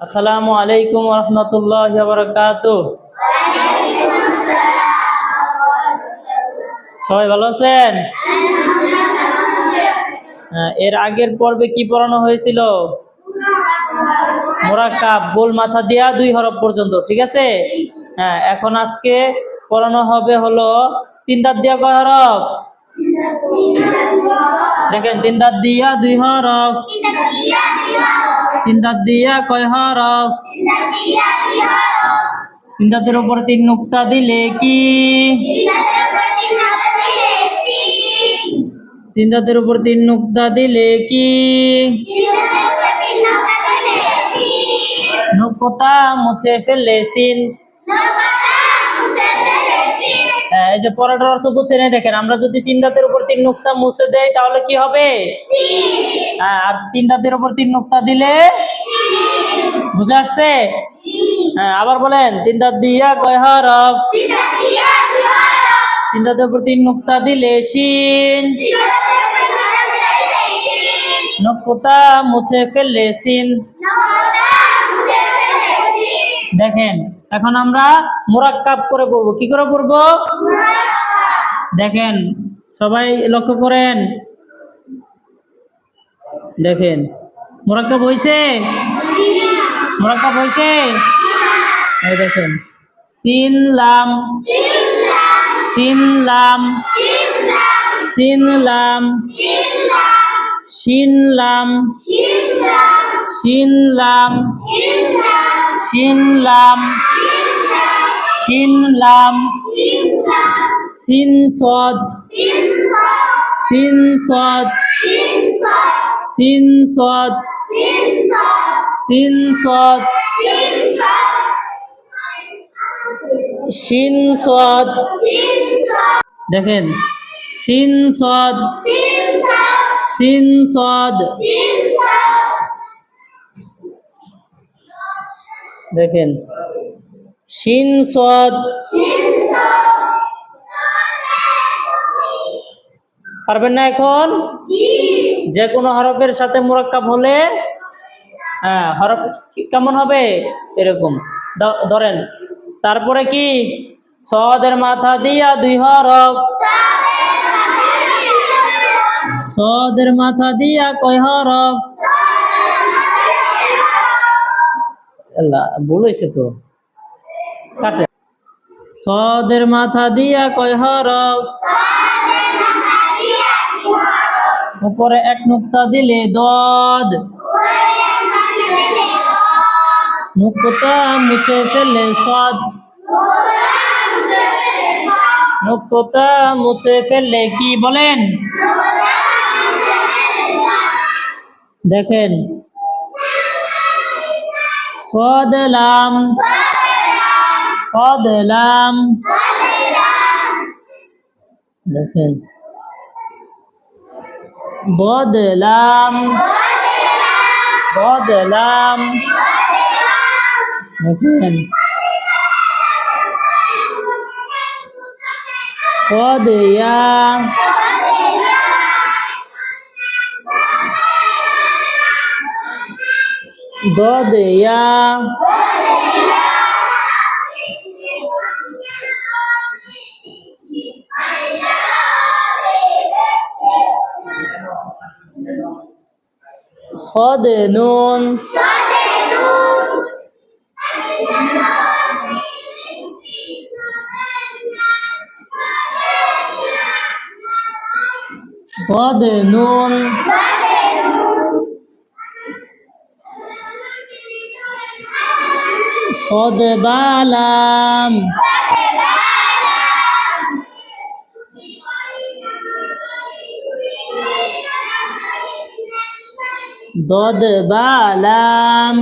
আসসালামু আলাইকুম রহমতুল্লাহ বারকাত সবাই ভালো আছেন? হ্যাঁ, এর আগের পর্বে কি পড়ানো হয়েছিল? মোরাক্কাব গোল মাথা দিয়া দুই হরফ পর্যন্ত ঠিক আছে? হ্যাঁ এখন আজকে পড়ানো হবে হলো তিন দাঁত দিয়া কয় হরফ? দেখেন, তিন দাঁত দিয়া দুই হরফ। তিন দাঁত দিয়া কয় হরফ? তিন দাঁতের উপর তিন নুক্তা দিলে কি? তিন দাঁতের উপর তিন নুক্তা দিলে কি? নুকতা মুছে ফেলে সিন এই যে পড়াটার অর্থ বুঝছেন এই দেখেন আমরা যদি তিন দাঁতের উপর তিন নুক্তা মুছে দেই তাহলে কি হবে? হ্যাঁ, আর তিন দাঁতের উপর তিন নুক্তা দিলে? বুঝে আসছে? হ্যাঁ আবার বলেন তিন দাঁত দিয়া কয় হরফ। তিন দাঁতের উপর তিন নুক্তা দিলে সিন নুকতা মুছে ফেললে সিন দেখেন এখন আমরা মোরাক্কাব করে পড়ব। কি করে পড়ব? দেখেন, সবাই লক্ষ্য করেন। দেখেন, মোরাক্কাব হয়েছে মোরাক্কাব হয়েছে এই দেখেন সিন, লাম। সিন, লাম। সিন লাম সিন লাম সিন লাম সিন লাম সিন লাম সিন সদ সিন সদ সিন সদ সিন সদ সিন সদ দেখেন সিন সদ সিন সদ দেখেন। সিন সদ। পারবেন না এখন? যে কোনো হরফের সাথে মোরাক্কাব হলে হ্যাঁ হরফ কেমন হবে? এরকম। ধরেন। তারপরে কি? সদের মাথা দিয়া দুই হরফ। সদের মাথা দিয়া কয় হরফ? হয়েছে তো? কাটে। সদের মাথা দিয়া কয় হরফ? উপরে এক নুক্তা দিলে দদ। নুক্তা মুছে ফেলে সদ। নুক্তা মুছে ফেললে কি বলেন? দেখেন সদলাম। সদলাম। দেখেন। বদলাম। বদলাম। দেখেন। সদয়া দদয়া صاد نون ضاد نون সদবালাম দদবালাম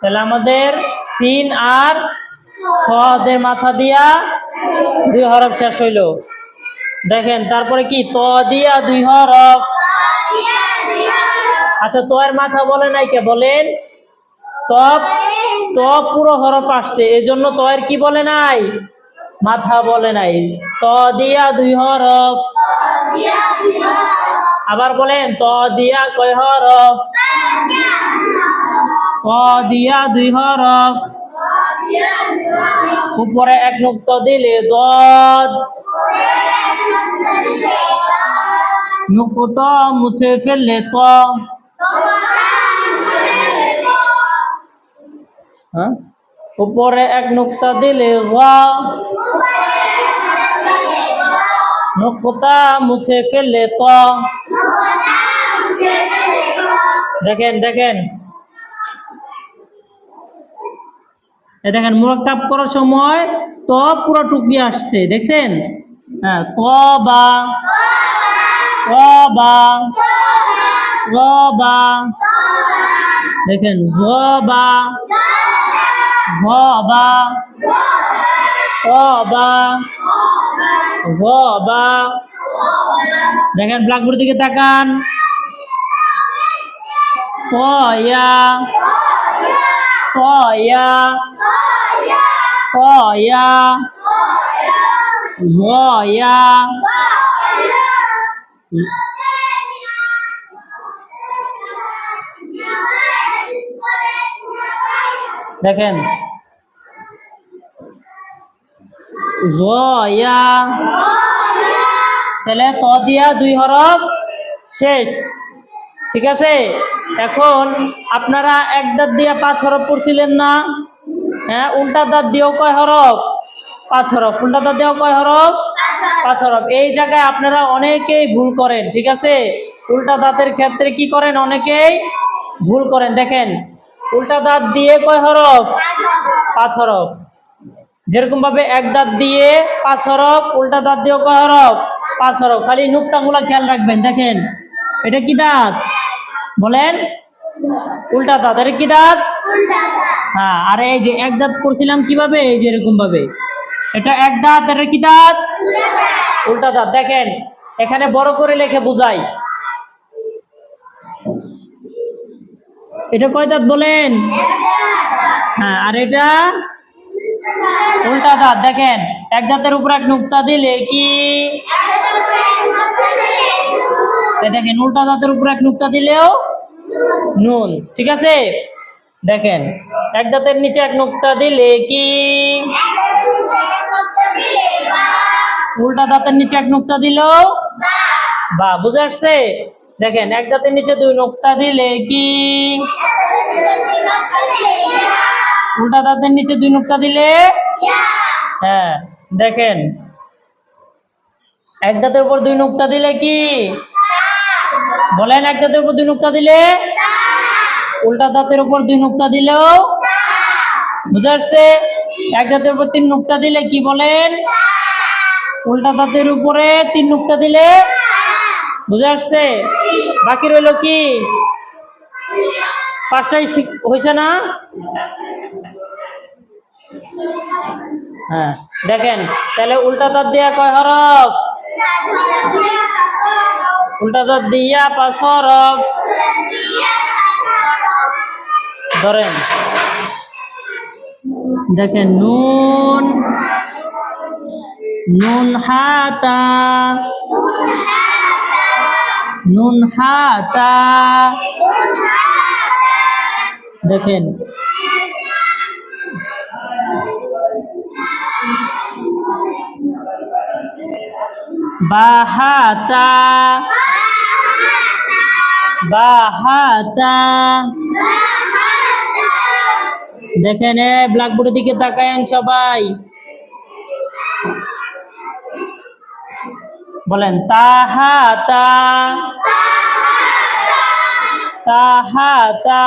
তাহলে আমাদের সিন আর সদে মাথা দিয়া দুই হরফ শেষ হইল। দেখেন, তারপরে কি? ত দিয়া দুই হরফ। আচ্ছা তোয়ের মাথা বলে নাই কে? বলেন। তপ ত পুরো হরফ আসছে, এজন্য তয়ের কি বলে নাই? মাথা বলে নাই। ত দিয়া দুই হরফ। আবার বলেন, ত দিয়া কয় হরফ? ক দিয়া দুই হরফ। উপরে এক নুক্ত দিলে দদ। নুকুত মুছে ফেললে ত। হ্যাঁ? উপরে এক নুক্তা দিলে নুকুতা মুছে ফেললে ত। দেখেন দেখেন। এ দেখেন, মুরাক্কাব করার সময় ত পুরো টুকি আসছে, দেখছেন? হ্যাঁ ত বা। বা। র বা। দেখেন, জ বা। ঝ বা ত বা জ বা দেখেন ব্ল্যাকবোর্ড দিকে তাকান ত ইয়া ত ইয়া দেখেন। তাহলে ত দিয়া দুই হরফ শেষ। ঠিক আছে? এখন আপনারা এক দাঁত দিয়া পাঁচ হরফ পড়ছিলেন না? হ্যাঁ উল্টা দাঁত দিয়েও কয় হরফ? পাঁচ হরফ। উল্টা দাঁত দিয়েও কয় হরফ? পাঁচ হরফ। এই জায়গায় আপনারা অনেকেই ভুল করেন, ঠিক আছে? উল্টা দাঁতের ক্ষেত্রে কি করেন? অনেকেই ভুল করেন। দেখেন উল্টা দাঁত দিয়ে কয় হরফ? পাঁচ হরফ। যেরকম ভাবে এক দাঁত দিয়ে পাঁচ হরফ, উল্টা দাঁত দিয়ে কয় হরফ? পাঁচ হরফ। খালি নুকটাগুলা খেয়াল রাখবেন, দেখেন। এটা কি দাঁত? বলেন। উল্টা দাঁত। এটা কি দাঁত? হ্যাঁ আর এই যে এক দাঁত করছিলাম কীভাবে? এই যে এরকম ভাবে। এটা এক দাঁত, এটা কি দাঁত? উল্টা দাঁত। দেখেন, এখানে বড় করে লিখে বুঝাই। এটা কয় দাঁত বলেন? হ্যাঁ আর এটা? উল্টা দাঁত, দেখেন। এক দাঁতের উপর এক নুক্তা দিলে কি? দেখেন, উল্টা দাঁতের উপর এক নুক্তা দিলেও নুন, ঠিক আছে? দেখেন, এক দাঁতের নিচে এক নুক্তা দিলে কি? উল্টা দাঁতের নিচে এক নুক্তা দিলেও বা, বুঝে আসছে? দেখেন, এক দাঁতের নিচে দুই নুক্তা দিলে কি? উল্টা দাঁতের নিচে দুই নুক্তা দিলে? হ্যাঁ দেখেন। এক দাঁতের উপর দুই নুক্তা দিলে কি? বলেন, এক দাঁতের উপর দুই নুক্তা দিলে? উল্টা দাঁতের উপর দুই নুক্তা দিলেও? বুঝে আসছে এক দাঁতের উপর তিন নুক্তা দিলে কি বলেন? উল্টা দাঁতের উপরে তিন নুক্তা দিলে? বুঝে আসছে বাকি রইল কি? পাঁচটাই হয়েছে না? হ্যাঁ দেখেন, তাহলে উল্টা দাঁত দিয়া কয় হরফ? উল্টা দাঁত দিয়া পাঁচ হরফ। ধরেন, দেখেন, নুন নুন হাতা। নুন হাতা। দেখেন। বাহাতা। বাহাতা। দেখেন ব্ল্যাকবোর্ডের দিকে তাকায়েন সবাই। বলেন তাহা তাহা তা।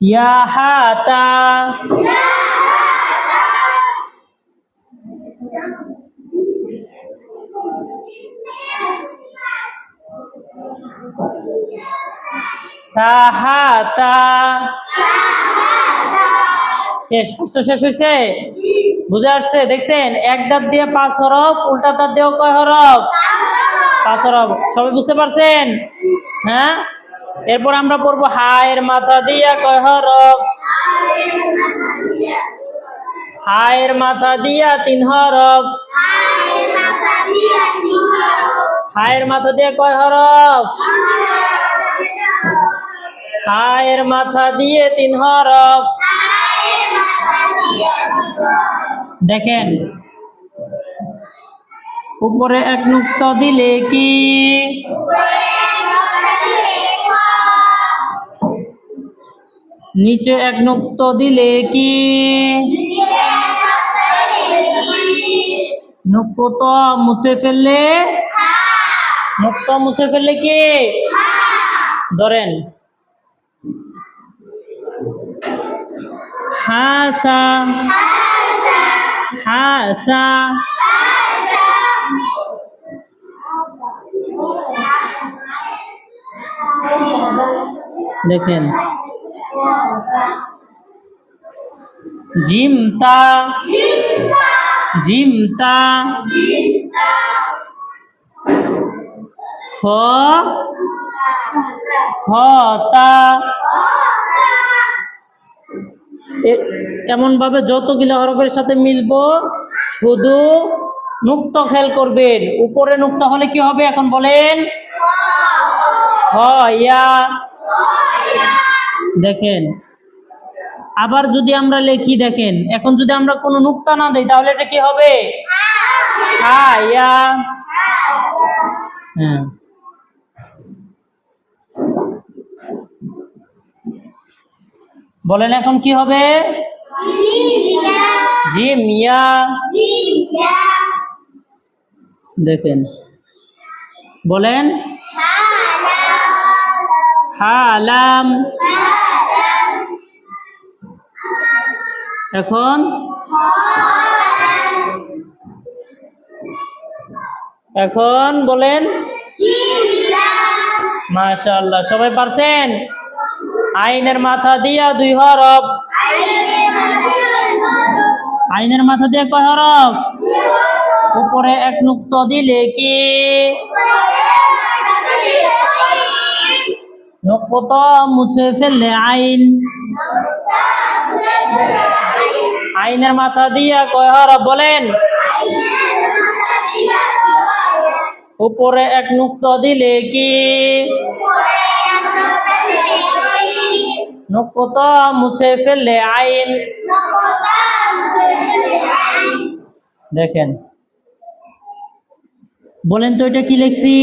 ইয়াহাতা সাহাতা। শেষ প্রশ্ন শেষ হয়েছে? বুঝে আসছে? দেখছেন এক দাঁত দিয়ে পাঁচ হরফ উল্টা দাঁত দিয়েও কয় হরফ? পাঁচ হরফ। সবাই বুঝতে পারছেন? হ্যাঁ? এরপর আমরা পড়ব হায়ের মাথা দিয়া কয় হরফ? হায়ের মাথা দিয়া তিন হরফ। হায়ের মাথা দিয়ে কয় হরফ। হায়ের মাথা দিয়ে তিন হরফ। দেখেন উপরে এক নুক্তা দিলে কি? নিচে এক নুক্তা দিলে কি? নুক্তা মুছে ফেললে? নুক্তা মুছে ফেললে কি? ধরেন হাসা হাসা দেখেন জিমতা জিমতা খ খতা এমন ভাবে যতগুলো হরফের সাথে মিলবো, শুধু নুক্ত খেল করবেন। উপরে নুক্ত হলে কি হবে এখন বলেন? ইয়া। দেখেন, আবার যদি আমরা লেখি, দেখেন, এখন যদি আমরা কোনো নুক্তা না দিই, তাহলে এটা কি হবে? হ্যাঁ ইয়া হ্যাঁ বলেন এখন কি হবে? জি মিয়া। দেখেন। বলেন। হালাম। এখন? এখন বলেন। মাশাআল্লাহ, সবাই পারছেন? আইনের মাথা দিয়া দুই হরফ। আইনের মাথা দিয়ে কয় হরফ? উপরে এক নুক্ত দিলে কি? নুক্ত মুছে ফেললে আইন। আইনের মাথা দিয়া কয় হরফ বলেন? উপরে এক নুক্ত দিলে কি? নুক্ত মুছে ফেললে আইন। দেখেন। বলেন তো এটা কি লিখছি?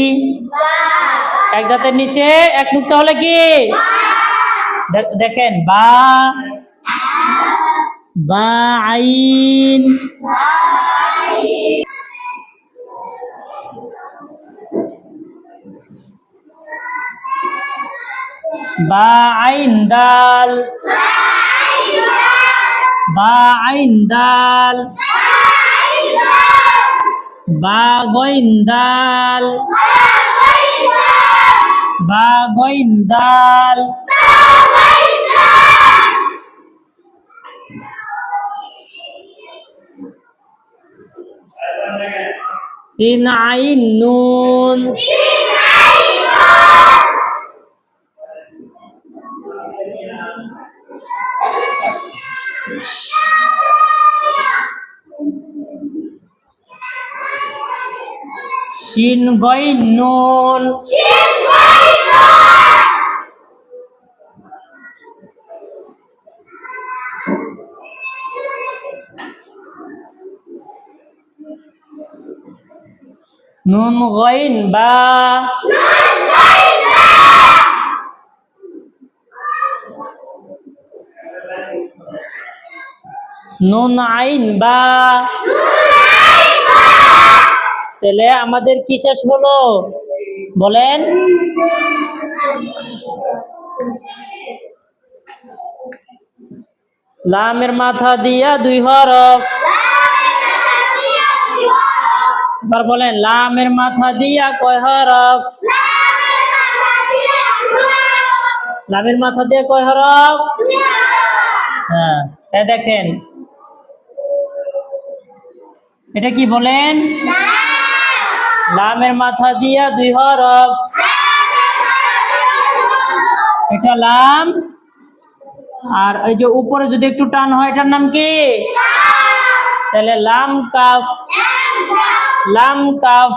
এক দাঁতের নিচে এক নুক্তা হলে কি? দেখেন বা। বা আইন। বা। আইন দাল। বা আইন দাল। বা গইন দাল। বা গইন দাল। সিন আইন নুন। শিন গইন নুন নুন গইন বা নুন আইন বা তাহলে আমাদের কি শেষ হলো? বলেন। লামের মাথা দিয়া দুই হরফ। এবার বলেন, লামের মাথা দিয়া কয় হরফ? লামের মাথা দিয়ে কয় হরফ? হ্যাঁ দেখেন। এটা কি বলেন? লামের মাথা দিয়া দুই হরফ। এটা লাম। আর এই যে উপরে যদি একটু টান হয়, এটার নাম কি? তাহলে লাম কাফ। লাম কাফ।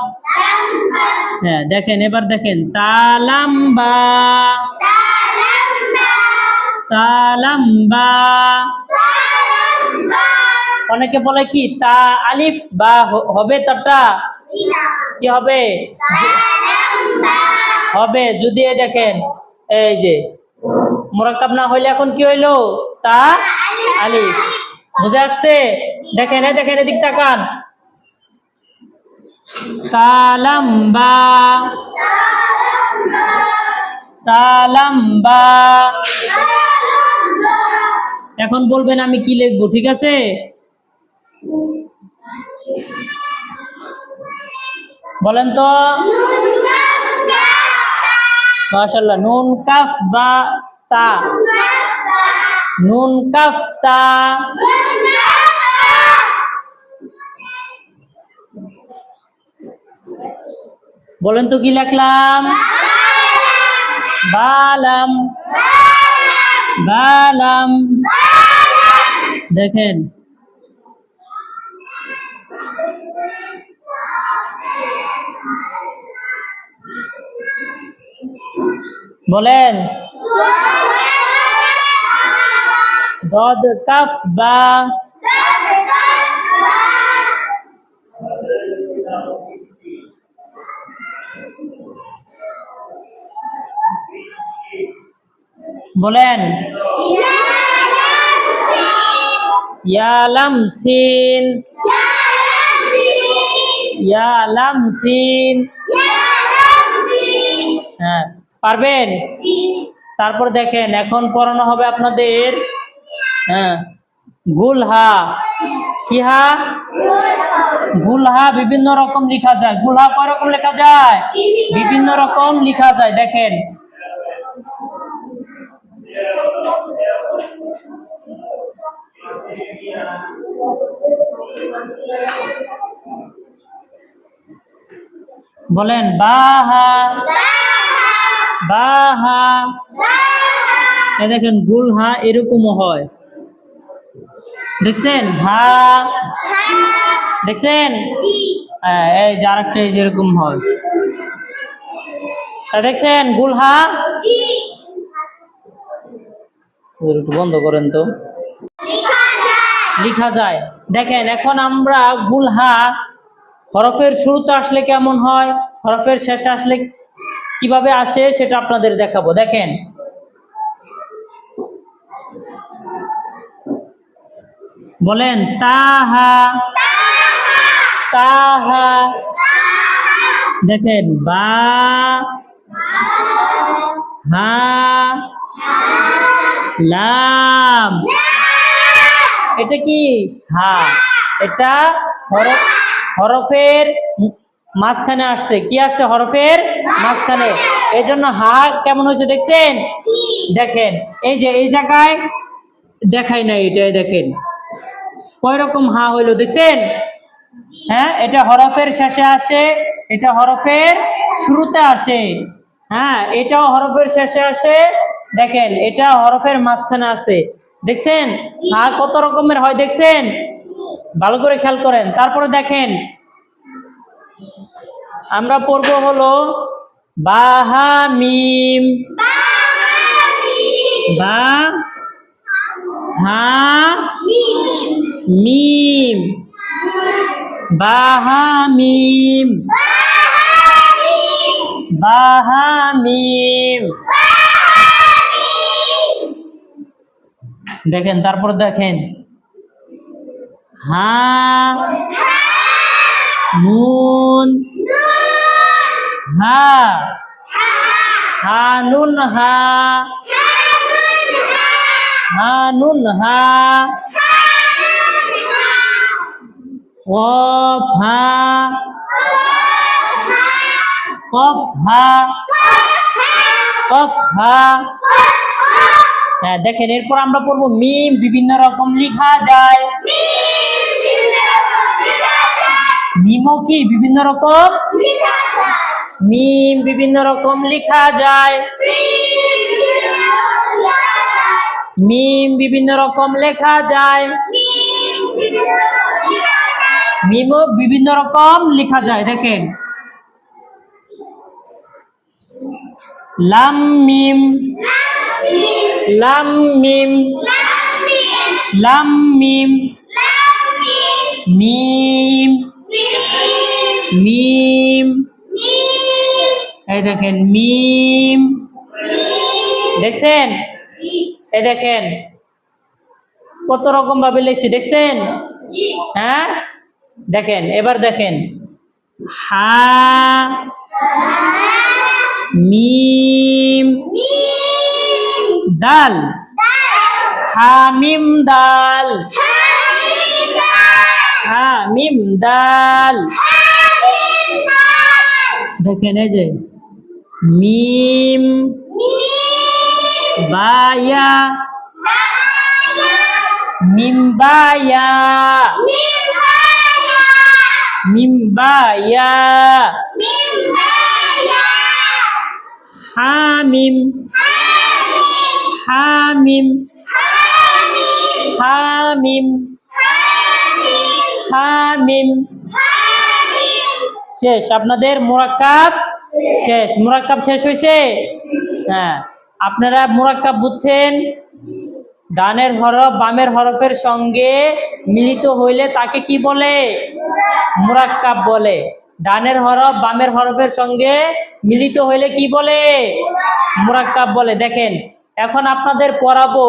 হ্যাঁ দেখেন, এবার দেখেন। তালাম্বা তালাম্বা অনেকে বলে কি, তা আলিফ বা হবে তারটা কি হবে? হবে, যদি দেখেন, এই যে, মোরাক্কাব না হইলে এখন কি হইল? তা আলিফ। বুঝে আসছে? দেখেন দেখেন, এদিক তাকান। এখন বলবেন আমি কি লিখব, ঠিক আছে? বলেন তো। মাশাল্লাহ নুন কাফ বা তা। নুন কাফ তা। বলেন তো কি লিখলাম? বালাম। বালাম। দেখেন। বলেন দদ কাফ বা বলেন ইয়ালাম সিন ইয়ালাম সিন হ্যাঁ পারবেন? তারপর দেখেন, এখন পড়ানো হবে আপনাদের হ্যাঁ গুলহা কি হা? গুলহা বিভিন্ন রকম লেখা যায়। গুলহা কয় রকম লেখা যায়? বিভিন্ন রকম লেখা যায়। দেখেন। বলেন বাহা। বাহা। এ দেখেন গুলহা এরকমও হয়। দেখছেন? হা। দেখছেন? হ্যাঁ, এই যে আরেকটা এই যেরকম হয়। দেখছেন গুলহা একটু বন্ধ করেন তো। লিখা যায়। দেখেন এখন আমরা গুলহা হরফের শুরুতে আসলে কেমন হয় হরফের শেষে আসলে কীভাবে আসে সেটা আপনাদের দেখাবো। দেখেন। বলেন তাহা তাহা। দেখেন বা হা লাম। এটা কি? হা। এটা হরফ হরফের মাঝখানে আসছে। কি আসছে হরফের মাঝখানে? এই জন্য হা কেমন হয়েছে দেখছেন? দেখেন, এই যে এই জায়গায় দেখাই নাই এটাই দেখেন। কয় রকম হা হইল, দেখছেন? হ্যাঁ এটা হরফের শেষে আসে, এটা হরফের শুরুতে আসে। হ্যাঁ এটাও হরফের শেষে আসে। দেখেন, এটা হরফের মাঝখানে আসে। দেখছেন? হা কত রকমের হয়, দেখছেন? ভালো করে খেয়াল করেন। তারপরে দেখেন, আমরা পড়ব হলো, বাহা মিম বা হা মিম, বাহা মিম বাহা মিম। দেখেন, তারপর দেখেন হা, নুন, হা হা, নুন, হা হা, নুন, হা, কফ হা কফ হা কফ, হা। হ্যাঁ দেখেন, এরপর আমরা পড়ব মিম, বিভিন্ন রকম লেখা যায়। মিমও কি বিভিন্ন রকম? মিম বিভিন্ন রকম লেখা যায়। মিম বিভিন্ন রকম লেখা যায়। মিমও বিভিন্ন রকম লেখা যায়, দেখেন। লাম মিম। লাম মিম। লাম মিম মিম। দেখেন, মিম। দেখছেন? এই দেখেন, কত রকম ভাবে লিখছি, দেখছেন? হ্যাঁ? দেখেন, এবার দেখেন। হা, মিম। দাল। হামিম দাল। হামিম দাল। দেখেন, এই যে মিম। বায়া। মিম বায়া মিম বায়া হামিম। হামিম। হামিম। হামিম। শেষ। আপনাদের মোরাক্কাব শেষ, মোরাক্কাব শেষ হয়েছে হ্যাঁ আপনারা মোরাক্কাব বুঝছেন? ডানের হরফ, বামের হরফের সঙ্গে মিলিত হইলে তাকে কি বলে? মুরাক্কাব বলে। ডানের হরফ, বামের হরফের সঙ্গে মিলিত হইলে কি বলে? মুরাক্কাব বলে। দেখেন, এখন আপনাদের পড়াবো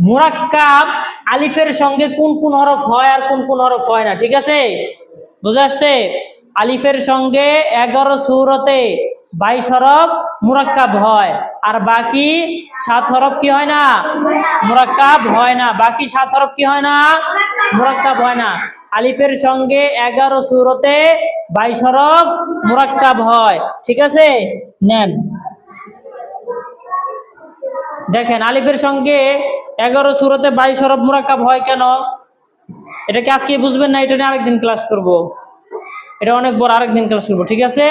মুরাক্কাব আলিফের সঙ্গে কোন কোন হরফ হয় আর কোন কোন হরফ হয় না, ঠিক আছে? বুঝা আসছে? আলিফের সঙ্গে এগারো সুরতে বাইশ হরফ মুরাক্কাব হয়। আর বাকি সাত হরফ কি হয় না? মুরাক্কাব হয় না। বাকি সাত হরফ কি হয় না? মুরাক্কাব হয় না। আলিফের সঙ্গে এগারো সুরতে বাইশ হরফ মুরাক্কাব হয়। ঠিক আছে? নেন। দেখেন, আলিফের সঙ্গে এগারো সুরতে বাইশ হরফ মুরাক্কাব হয় কেন? এটা কি আজকে বুঝবেন না? এটা নিয়ে আরেকদিন ক্লাস করব। এটা অনেক বড় আরেকদিন ক্লাস করব ঠিক আছে?